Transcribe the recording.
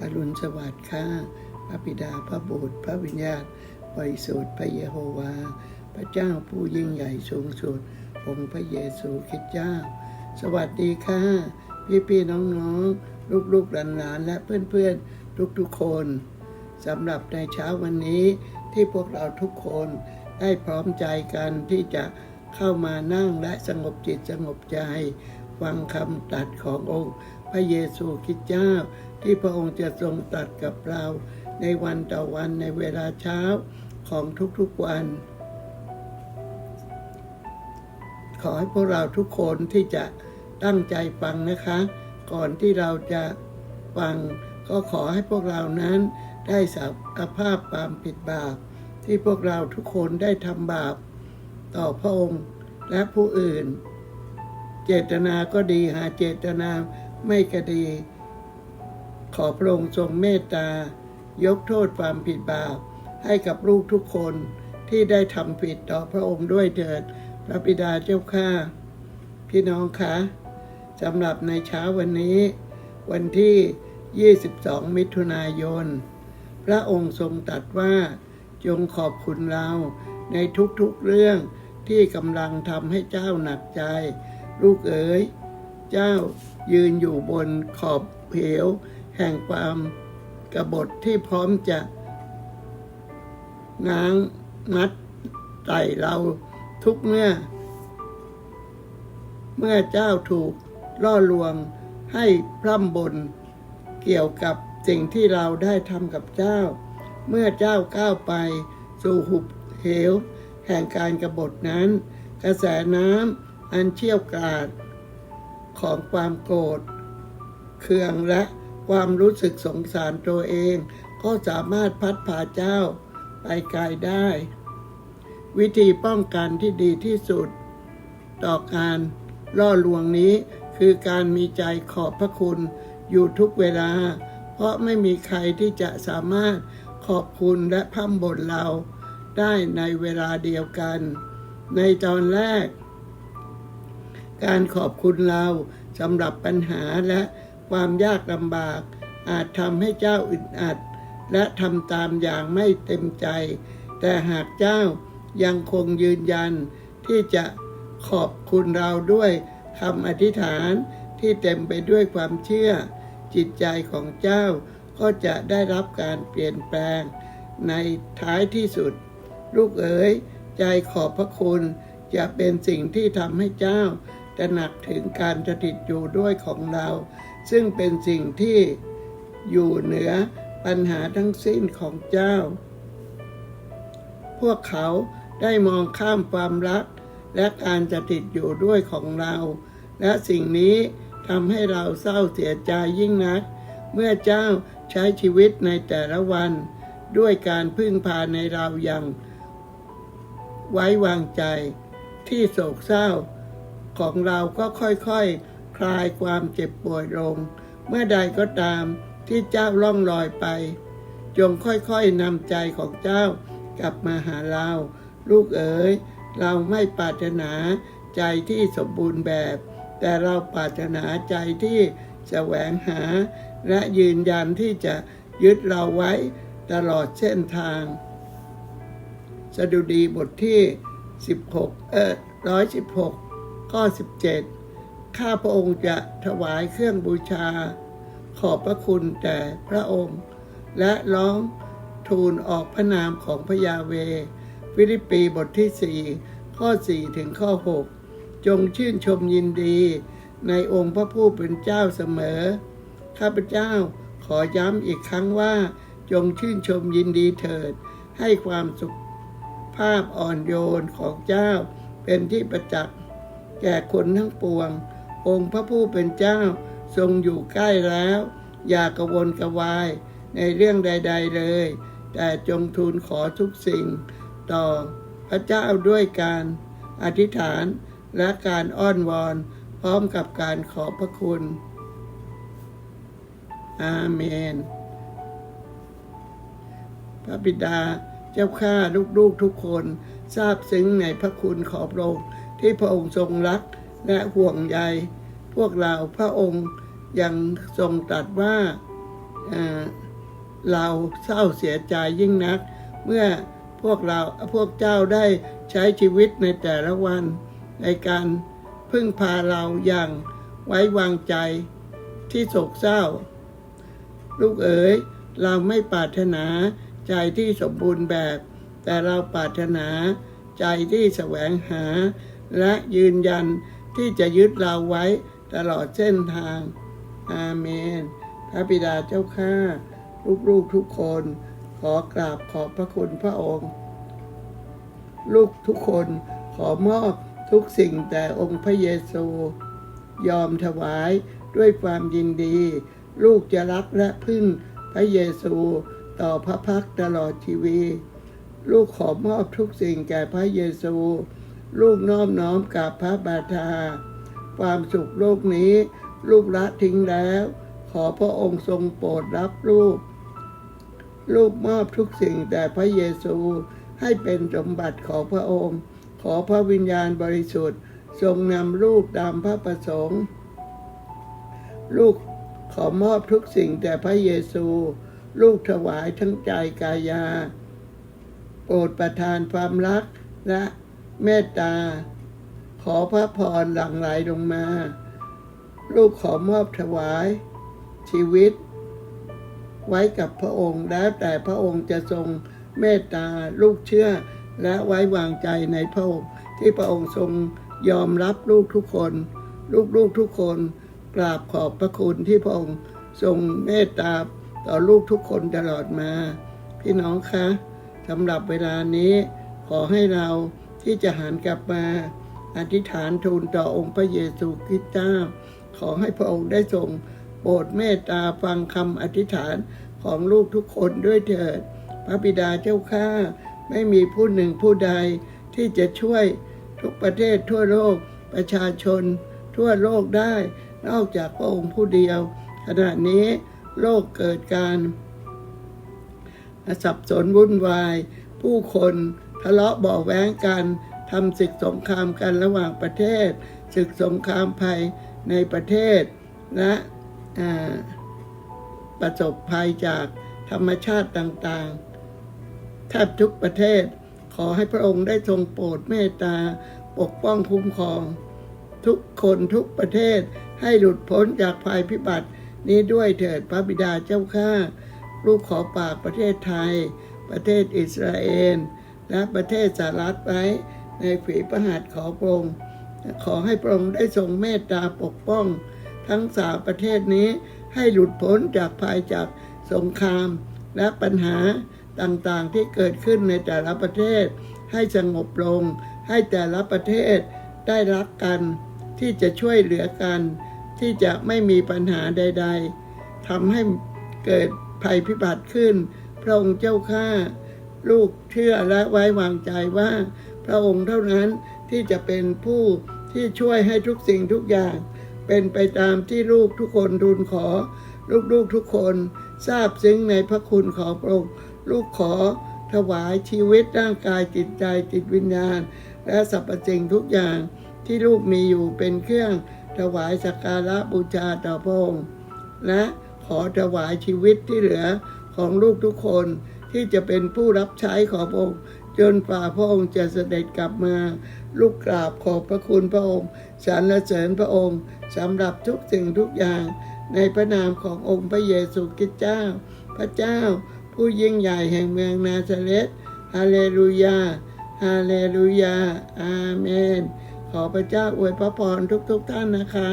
อรุณสวัสดิ์ค่ะพระบิดาพระบุตรพระวิญญาณบริสุทธิ์พระเยโฮวา พระเจ้าผู้ยิ่งใหญ่สูงสุดองค์พระเยซูคริสต์เจ้า สวัสดีค่ะ พี่พี่ๆน้องๆลูกๆหลานๆและเพื่อนๆทุกๆคนสำหรับในเช้าวันนี้ที่พวกเราทุกคนได้พร้อมใจกันที่จะเข้ามานั่งและสงบจิตสงบใจฟังคำตรัสขององค์พระเยซูคริสต์เจ้า ที่พระองค์จะทรงตรัสกับเรา ในวันต่อวันในเวลาเช้าของทุกๆวัน ขอให้พวกเราทุกคนที่จะตั้งใจฟังนะคะ ก่อนที่เราจะฟัง ก็ขอให้พวกเรานั้นได้สารภาพความผิดบาป ที่พวกเราทุกคนได้ทำบาป ต่อพระองค์และผู้อื่น เจตนาก็ดีหาเจตนาไม่ก็ดี ขอพระองค์ทรงเมตตา ยกโทษความผิดบาปให้กับลูกทุกคนที่ได้ทำผิดต่อพระองค์ด้วยเถิด พระบิดาเจ้าข้าพี่น้องคะสำหรับในเช้าวันนี้ วันที่ 22 มิถุนายน พระองค์ทรงตรัสว่า จงขอบคุณเราในทุกๆเรื่องที่กำลังทำให้เจ้าหนักใจ ลูกเอ๋ย เจ้ายืนอยู่บนขอบเหว แห่งความกบฏที่พร้อมจะง้างมัดไต่เราทุกเมื่อ เมื่อเจ้าถูกล่อลวงให้พร่ำบนเกี่ยวกับสิ่งที่เราได้ทำกับเจ้า เมื่อเจ้าก้าวไปสู่หุบเหว แห่งการกรบฏนั้น กระแสน้ำอันเชี่ยวกราดของความโกรธเคืองและ ความรู้สึกสงสารตัวเอง ก็สามารถพัดพาเจ้าไปไกลได้ วิธีป้องกันที่ดีที่สุด ต่อการล่อลวงนี้คือการมีใจขอบพระคุณอยู่ทุกเวลา เพราะไม่มีใครที่จะสามารถขอบคุณและพร่ำบ่นเราได้ในเวลาเดียวกัน ในตอนแรก การขอบคุณเราสำหรับปัญหาและ ความยากลำบาก อาจทำให้เจ้าอึดอัด และทำตามอย่างไม่เต็มใจ แต่หากเจ้ายังคงยืนยัน ที่จะขอบคุณเราด้วยคำอธิษฐานที่เต็มไปด้วยความเชื่อ จิตใจของเจ้าก็จะได้รับการเปลี่ยนแปลง ในท้ายที่สุด ลูกเอ๋ยใจขอบพระคุณจะเป็นสิ่งที่ทำให้เจ้าตระหนักถึงการสถิตอยู่ด้วยของเรา ซึ่งเป็นสิ่งที่อยู่เหนือปัญหาทั้งสิ้นของเจ้า พวกเขาได้มองข้ามความรัก และการสถิตอยู่ด้วยของเรา และสิ่งนี้ทำให้เราเศร้าเสียใจยิ่งนัก เมื่อเจ้าใช้ชีวิตในแต่ละวัน ด้วยการพึ่งพาในเราอย่าง ไว้วางใจ ที่โศกเศร้าของเราก็ค่อยๆ คลายความเจ็บป่วยลง เมื่อใดก็ตามที่เจ้าล่องลอยไป จงค่อยๆนำใจของเจ้ากลับมาหาเรา ลูกเอ๋ย เราไม่ปรารถนาใจที่สมบูรณ์แบบ แต่เราปรารถนาใจที่แสวงหา และยืนยันที่จะยึดเราไว้ตลอดเส้นทาง สดุดีบทที่ 16 เออ116 ข้อ 17 ข้าพระองค์จะถวายเครื่องบูชา ขอบพระคุณแต่พระองค์ และร้องทูลออกพระนามของพระยาเว ฟิลิปปีบทที่4ข้อ4ถึงข้อ6จงชื่นชมยินดีในองค์พระผู้เป็นเจ้าเสมอ ข้าพเจ้าขอย้ำอีกครั้งว่า จงชื่นชมยินดีเถิด ให้ความสุขภาพอ่อนโยนของเจ้าเป็นที่ประจักษ์แก่คนทั้งปวง องค์พระผู้เป็นเจ้าทรงอยู่ใกล้แล้ว อย่ากระวนกระวายในเรื่องใด ๆเลย แต่จงทูลขอทุกสิ่ง ต่อพระเจ้าด้วยการอธิษฐานและการอ้อนวอนพร้อมกับการขอบพระคุณ อาเมน พระบิดาเจ้าข้าลูกๆทุกคน ทราบซึ้งในพระคุณขอบพระองค์ที่พระองค์ทรงรัก และห่วงใยพวกเราพระองค์ยังทรงตรัสว่าเราเศร้าเสียใจยิ่งนัก เมื่อพวกเราพวกเจ้าได้ใช้ชีวิตในแต่ละวันในการพึ่งพาเราอย่างไว้วางใจที่โศกเศร้า ลูกเอ๋ยเราไม่ปรารถนาใจที่สมบูรณ์แบบ แต่เราปรารถนาใจที่แสวงหาและยืนยัน ที่จะยึดเราไว้ตลอดเส้นทาง อาเมน พระบิดาเจ้าข้าลูกๆทุกคน ขอกราบขอบพระคุณพระองค์ ลูกทุกคนขอมอบทุกสิ่งแต่องค์พระเยซู ยอมถวายด้วยความยินดี ลูกจะรักและพึ่งพระเยซูต่อพระพักตลอดชีวิลูกขอมอบทุกสิ่งแก่พระเยซู ลูกน้อมน้อมกับพระบาทา ความสุขโลกนี้ ลูกละทิ้งแล้ว ขอพระองค์ทรงโปรดรับลูก ลูกมอบทุกสิ่งแต่พระเยซูให้เป็นสมบัติของพระองค์ ขอพระวิญญาณบริสุทธิ์ ทรงนำลูกตามพระประสงค์ ลูกขอมอบทุกสิ่งแต่พระเยซู ลูกถวายทั้งใจกายา โปรดประทานความรักและ เมตตา ขอพระพรหลั่งไหลลงมา ลูกขอมอบถวาย ชีวิต ไว้กับพระองค์แล้วแต่พระองค์จะทรงเมตตาลูกเชื่อ และไว้วางใจในพระองค์ที่พระองค์ทรงยอมรับลูกทุกคน ลูกๆทุกคนกราบขอบพระคุณที่พระองค์ทรงเมตตาต่อลูกทุกคนตลอดมา พี่น้องคะสำหรับเวลานี้ขอให้เรา ที่จะหันกลับมาอธิษฐานทูลต่อองค์พระเยซูคริสต์เจ้า ขอให้พระองค์ได้ทรงโปรดเมตตาฟังคำอธิษฐานของลูกทุกคนด้วยเถิด พระบิดาเจ้าข้าไม่มีผู้หนึ่งผู้ใดที่จะช่วยทุกประเทศทั่วโลกประชาชน ทั่วโลกได้ นอกจากพระองค์ผู้เดียว ขณะนี้โลกเกิดการสับสนวุ่นวาย ผู้คน ทะเลาะเบาแว้งกันทำศึกสงครามกันระหว่างประเทศศึกสงครามภัยในประเทศและประสบภัยจากธรรมชาติต่างๆแทบทุกประเทศขอให้พระองค์ได้ทรงโปรดเมตตาปกป้องคุ้มครอง ทุกคนทุกประเทศให้หลุดพ้นจากภัยพิบัตินี้ด้วยเถิดพระบิดาเจ้าข้าลูกขอฝากประเทศไทย ประเทศอิสราเอล และประเทศสหรัฐไว้ในฝีพระหัตถ์ขอพระองค์ขอให้พระองค์ได้ทรงเมตตาปกป้อง ทั้งสามประเทศนี้ให้หลุดพ้นจากภัยจากสงคราม และปัญหาต่างๆที่เกิดขึ้นในแต่ละประเทศ ให้สงบลง ให้แต่ละประเทศได้รักกัน ที่จะช่วยเหลือกัน ที่จะไม่มีปัญหาใด ๆทำให้เกิดภัยพิบัติขึ้น พระองค์เจ้าข้า ลูกเชื่อและไว้วางใจว่า พระองค์เท่านั้นที่จะเป็นผู้ที่ช่วยให้ทุกสิ่งทุกอย่าง เป็นไปตามที่ลูกทุกคนทูลขอ ลูกๆทุกคนทราบซึ้งในพระคุณของพระองค์ลูกขอถวายชีวิตร่างกายจิตใจจิตวิญญาณ และสรรพสิ่งทุกอย่างที่ลูกมีอยู่เป็นเครื่องถวายสักการะบูชาต่อพระองค์และขอถวายชีวิตที่เหลือของลูกทุกคน ที่จะเป็นผู้รับใช้ของพระองค์จนฝ่าพระองค์จะเสด็จกลับมาลูกกราบขอบพระคุณพระองค์สรรเสริญพระองค์สำหรับทุกสิ่งทุกอย่าง ในพระนามขององค์พระเยซูคริสต์เจ้า พระเจ้า ผู้ยิ่งใหญ่แห่งเมืองนาซาเรตฮาเลลูยาฮาเลลูยาอาเมน ขอพระเจ้าอวยพระพรทุกๆทท่านนะคะ